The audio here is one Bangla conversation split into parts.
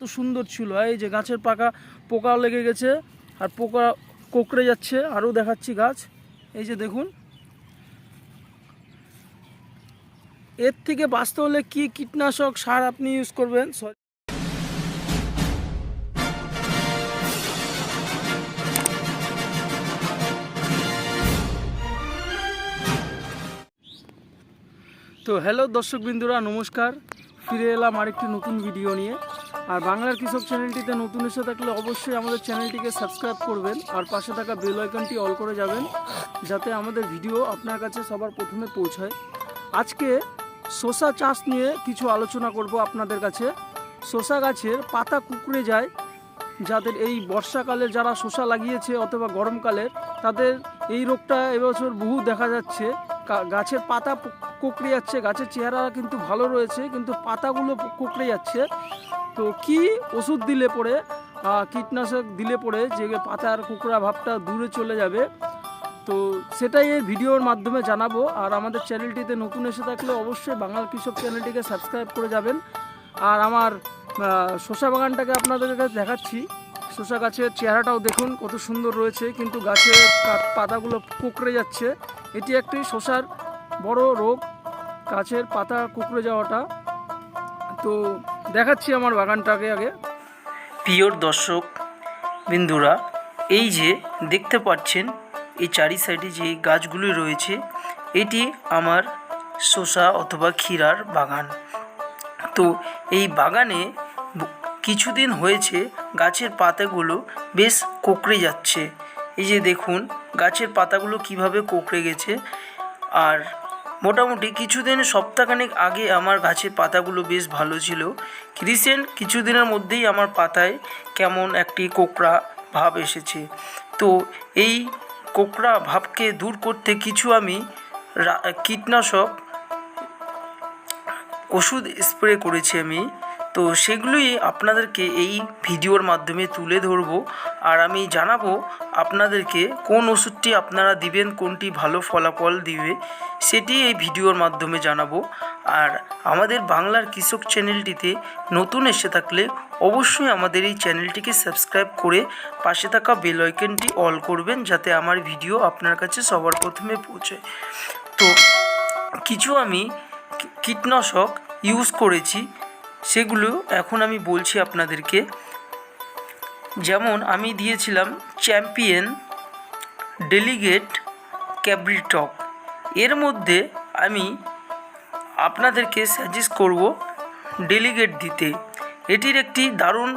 তো সুন্দর ছিল। এই যে গাছের পাকা পোকা লেগে গেছে, আর পোকা কোকড়ে যাচ্ছে আরও দেখাচ্ছি গাছ। এই যে দেখুন। এর থেকে বাঁচতে হলে কি কীটনাশক সার আপনি ইউজ করবেন? তো হ্যালো দর্শক বিন্দুরা নমস্কার। ফিরে এলাম আরেকটি নতুন ভিডিও নিয়ে। আর বাংলার কৃষক চ্যানেলটিতে নতুন এসে থাকলে অবশ্যই আমাদের চ্যানেলটিকে সাবস্ক্রাইব করবেন আর পাশে থাকা বেল আইকনটি অল করে যাবেন, যাতে আমাদের ভিডিও আপনার কাছে সবার প্রথমে পৌঁছায়। আজকে শসা চাষ নিয়ে কিছু আলোচনা করব আপনাদের কাছে। শসা গাছের পাতা কুকড়ে যায়, যাদের এই বর্ষাকালে যারা শসা লাগিয়েছে অথবা গরমকালের তাদের এই রোগটা এবছর বহু দেখা যাচ্ছে। গাছের পাতা কুকড়ে যাচ্ছে, গাছের চেহারা কিন্তু ভালো রয়েছে, কিন্তু পাতাগুলো কুকড়ে যাচ্ছে। তো কি ওষুধ দিলে পরে কীটনাশক দিলে পরে যে পাতার কুকড়া ভাবটা দূরে চলে যাবে? তো সেটাই এই ভিডিওর মাধ্যমে জানাব। আর আমাদের চ্যানেলটিতে নতুন এসে থাকলে অবশ্যই বাংলার কৃষক চ্যানেলটিকে সাবস্ক্রাইব করে যাবেন। আর আমার শসা বাগানটাকে আপনাদের কাছে দেখাচ্ছি। শসা গাছের চেহারাটাও দেখুন, কত সুন্দর রয়েছে, কিন্তু গাছের পাতাগুলো কুকড়ে যাচ্ছে। এটি একটি শসার বড় রোগ, গাছের পাতা কুকড়ে যাওয়াটা। তো দেখাচ্ছি আমার বাগানটাকে আগে। পিওর দর্শক বিন্দুরা, এই যে দেখতে পাচ্ছেন, এই চারি সাইডে যে গাছগুলি রয়েছে, এটি আমার শসা অথবা ক্ষীরার বাগান। তো এই বাগানে কিছুদিন হয়েছে গাছের পাতাগুলো বেশ কোকড়ে যাচ্ছে। এই যে দেখুন গাছের পাতাগুলো কীভাবে কোকড়ে গেছে? আর মোটামুটি কিছুদিন সপ্তাহখানেক আগে আমার গাছের পাতাগুলো বেশ ভালো ছিল। রিসেন্ট কিছুদিনের মধ্যেই আমার পাতায় কেমন একটি কোকড়া ভাব এসেছে। তো এই কোকড়া ভাবকে দূর করতে কিছু আমি কীটনাশক ওষুধ স্প্রে করেছি আমি। তো সেগুলোই আপনাদেরকে এই ভিডিওর মাধ্যমে তুলে ধরবো। আর আমি জানাব আপনাদেরকে কোন ওষুধটি আপনারা দিবেন, কোনটি ভালো ফলাফল দিবে, সেটি এই ভিডিওর মাধ্যমে জানাব। আর আমাদের বাংলার কৃষক চ্যানেলটিতে নতুন এসে থাকলে অবশ্যই আমাদের এই চ্যানেলটিকে সাবস্ক্রাইব করে পাশে থাকা বেল আইকনটি অল করবেন, যাতে আমার ভিডিও আপনার কাছে সবার প্রথমে পৌঁছয় তো কিছু আমি কীটনাশক ইউজ করেছি। সেগুলো এখন আমি বলছি আপনাদেরকে। যেমন আমি দিয়েছিলাম চ্যাম্পিয়ন ডেলিগেট ক্যাব্রিটক এর মধ্যে আমি আপনাদেরকে সাজেস্ট করব ডেলিগেট দিতে। এটির একটি দারুণ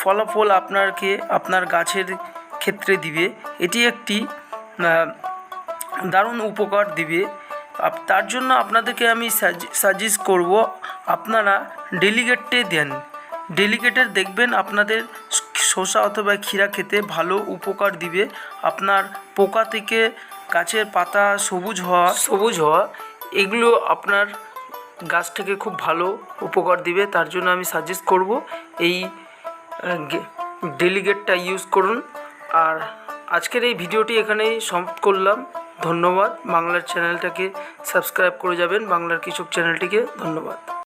ফলাফল আপনাকে আপনার গাছের ক্ষেত্রে দিবে। এটি একটি দারুণ উপকার দিবে। তার জন্য আপনাদেরকে আমি সাজেস্ট করব আপনারা ডেলিগেটে দেন। ডেলিগেটের দেখবেন আপনাদের শসা অথবা ক্ষীরা খেতে ভালো উপকার দিবে। আপনার পোকা থেকে গাছের পাতা সবুজ হওয়া সবুজ হওয়া, এগুলো আপনার গাছটাকে খুব ভালো উপকার দিবে। তার জন্য আমি সাজেস্ট করব এই ডেলিগেটটা ইউজ করুন। আর আজকের এই ভিডিওটি এখানেই সমাপ্ত করলাম। ধন্যবাদ। বাংলার চ্যানেলটাকে সাবস্ক্রাইব করে যাবেন। বাংলার কৃষক চ্যানেলটিকে ধন্যবাদ।